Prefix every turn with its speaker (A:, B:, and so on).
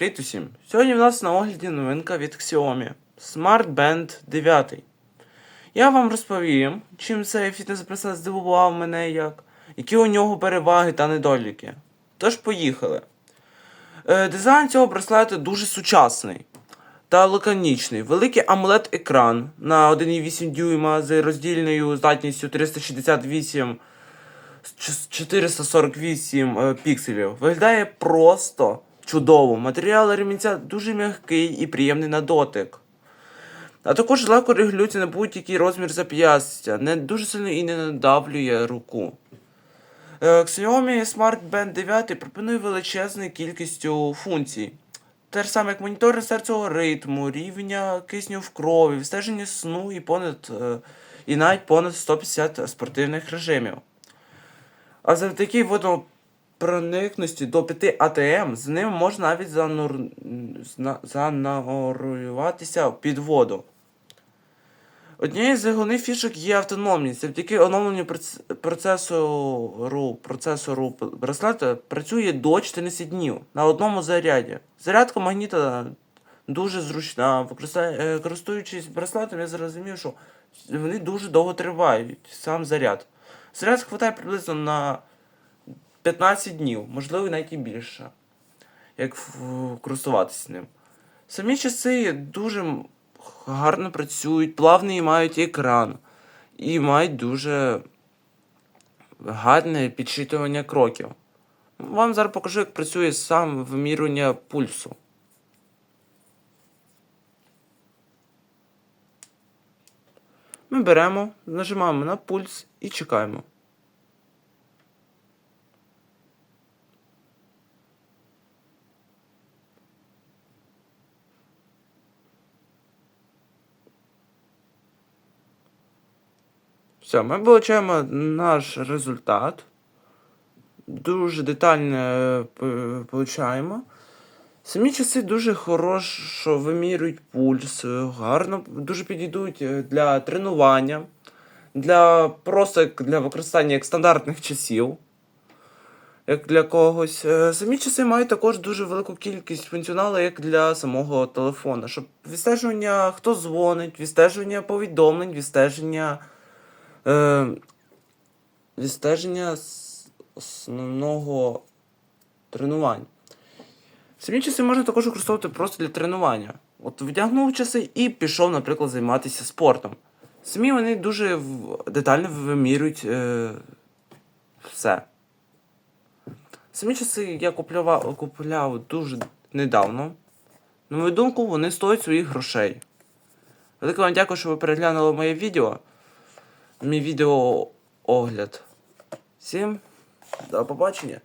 A: Привіт усім! Сьогодні в нас на огляді новинка від Xiaomi Smart Band 9. Я вам розповім, чим цей фітнес-браслет здивував мене як, які у нього переваги та недоліки. Тож поїхали. Е, дизайн цього браслету дуже сучасний та лаконічний. Великий amoled екран на 1,8 дюйма з роздільною здатністю 368 448 е, пікселів. Виглядає просто чудово. Матеріал ремінця дуже м'який і приємний на дотик. А також легко регулюється на будь-який розмір зап'ястя, не дуже сильно і не надавлює руку. Е, Xiaomi Smart Band 9 пропонує величезну кількістю функцій. Те ж саме, як монітор серцевого ритму, рівня кисню в крові, відстеження сну і понад е, і навіть понад 150 спортивних режимів. А завдяки водопроникності до 5 АТМ з ним можна навіть занур... занурюватися під воду. Однією з головних фішок є автономність. Завдяки оновленню процесору, процесору браслета працює до 14 днів на одному заряді. Зарядка магніта дуже зручна. Е, Користуючись браслетом, я зрозумів, що вони дуже довго тривають, сам заряд. Заряд хватає приблизно на 15 днів, можливо, навіть і більше, як користуватися ним. Самі часи дуже гарно працюють, плавний мають екран і мають дуже гарне підсчитування кроків. Вам зараз покажу, як працює сам вимірювання пульсу. Ми беремо, нажимаємо на пульс і чекаємо. Все, ми получаємо наш результат. Дуже детально е, получаємо. Самі часи дуже хорошо вимірюють пульс, е, гарно дуже підійдуть е, для тренування, для просто для використання як стандартних часів, як для когось. Самі часи мають також дуже велику кількість функціоналу, як для самого телефона, щоб відстежування, хто дзвонить, відстежування повідомлень, відстеження, е, відстеження с- основного тренування. Самі часи можна також використовувати просто для тренування. От вдягнув часи і пішов, наприклад, займатися спортом. Самі вони дуже детально вимірюють е, все. Самі часи я купляв, купляв дуже недавно. На мою думку, вони стоять своїх грошей. Велике вам дякую, що ви переглянули моє відео. Мій відео огляд. Всім до побачення.